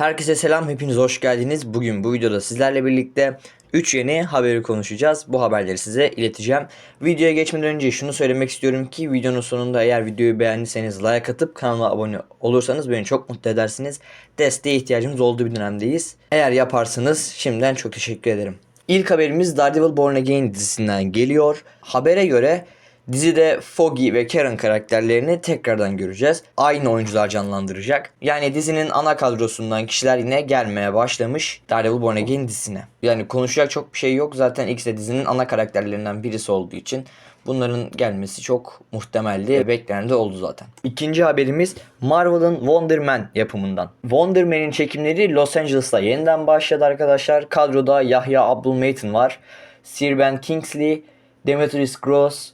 Herkese selam, hepiniz hoş geldiniz. Bugün bu videoda sizlerle birlikte 3 yeni haberi konuşacağız. Bu haberleri size ileteceğim. Videoya geçmeden önce şunu söylemek istiyorum ki videonun sonunda eğer videoyu beğendiyseniz like atıp kanala abone olursanız beni çok mutlu edersiniz. Desteğe ihtiyacımız olduğu bir dönemdeyiz. Eğer yaparsanız şimdiden çok teşekkür ederim. İlk haberimiz Daredevil Born Again dizisinden geliyor. Habere göre Dizide Foggy ve Karen karakterlerini tekrardan göreceğiz. Aynı oyuncular canlandıracak. Yani dizinin ana kadrosundan kişiler yine gelmeye başlamış Daredevil Born Again dizisine. Yani konuşacak çok bir şey yok. Zaten ikisi de dizinin ana karakterlerinden birisi olduğu için bunların gelmesi çok muhtemeldi beklenen de oldu zaten. İkinci haberimiz Marvel'ın Wonder Man yapımından. Wonder Man'in çekimleri Los Angeles'ta yeniden başladı arkadaşlar. Kadroda Yahya Abdul var. Sir Ben Kingsley, Demetrius Gross,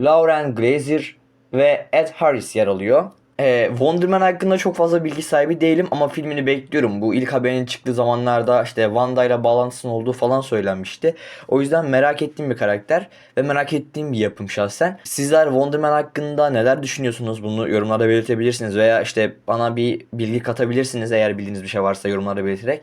Lauren Glazer ve Ed Harris yer alıyor. Ee, Wonder Man hakkında çok fazla bilgi sahibi değilim ama filmini bekliyorum. Bu ilk haberin çıktığı zamanlarda işte Wanda ile bağlantısının olduğu falan söylenmişti. O yüzden merak ettiğim bir karakter ve merak ettiğim bir yapım şahsen. Sizler Wonder Man hakkında neler düşünüyorsunuz? Bunu yorumlarda belirtebilirsiniz veya işte bana bir bilgi katabilirsiniz eğer bildiğiniz bir şey varsa yorumlarda belirterek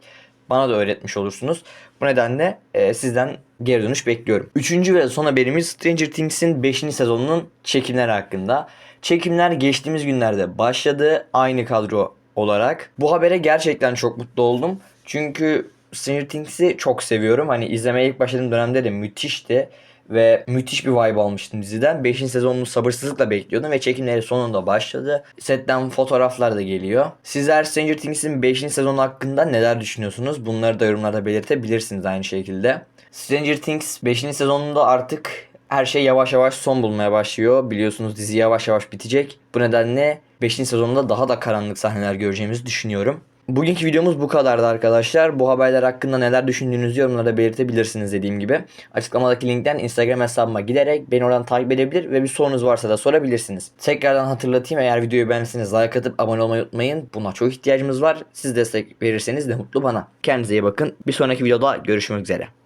bana da öğretmiş olursunuz. Bu nedenle e, sizden geri dönüş bekliyorum. Üçüncü ve son haberimiz Stranger Things'in 5. sezonunun çekimleri hakkında. Çekimler geçtiğimiz günlerde başladı aynı kadro olarak. Bu habere gerçekten çok mutlu oldum. Çünkü Stranger Things'i çok seviyorum. Hani izlemeye ilk başladığım dönemde de müthişti ve müthiş bir vibe almıştım diziden. 5. sezonunu sabırsızlıkla bekliyordum ve çekimleri sonunda başladı. Setten fotoğraflar da geliyor. Sizler Stranger Things'in 5. sezonu hakkında neler düşünüyorsunuz? Bunları da yorumlarda belirtebilirsiniz aynı şekilde. Stranger Things 5. sezonunda artık her şey yavaş yavaş son bulmaya başlıyor. Biliyorsunuz dizi yavaş yavaş bitecek. Bu nedenle 5. sezonunda daha da karanlık sahneler göreceğimizi düşünüyorum. Bugünkü videomuz bu kadardı arkadaşlar. Bu haberler hakkında neler düşündüğünüzü yorumlarda belirtebilirsiniz dediğim gibi. Açıklamadaki linkten Instagram hesabıma giderek beni oradan takip edebilir ve bir sorunuz varsa da sorabilirsiniz. Tekrardan hatırlatayım eğer videoyu beğendiyseniz like atıp abone olmayı unutmayın. Buna çok ihtiyacımız var. Siz destek verirseniz de mutlu bana. Kendinize iyi bakın. Bir sonraki videoda görüşmek üzere.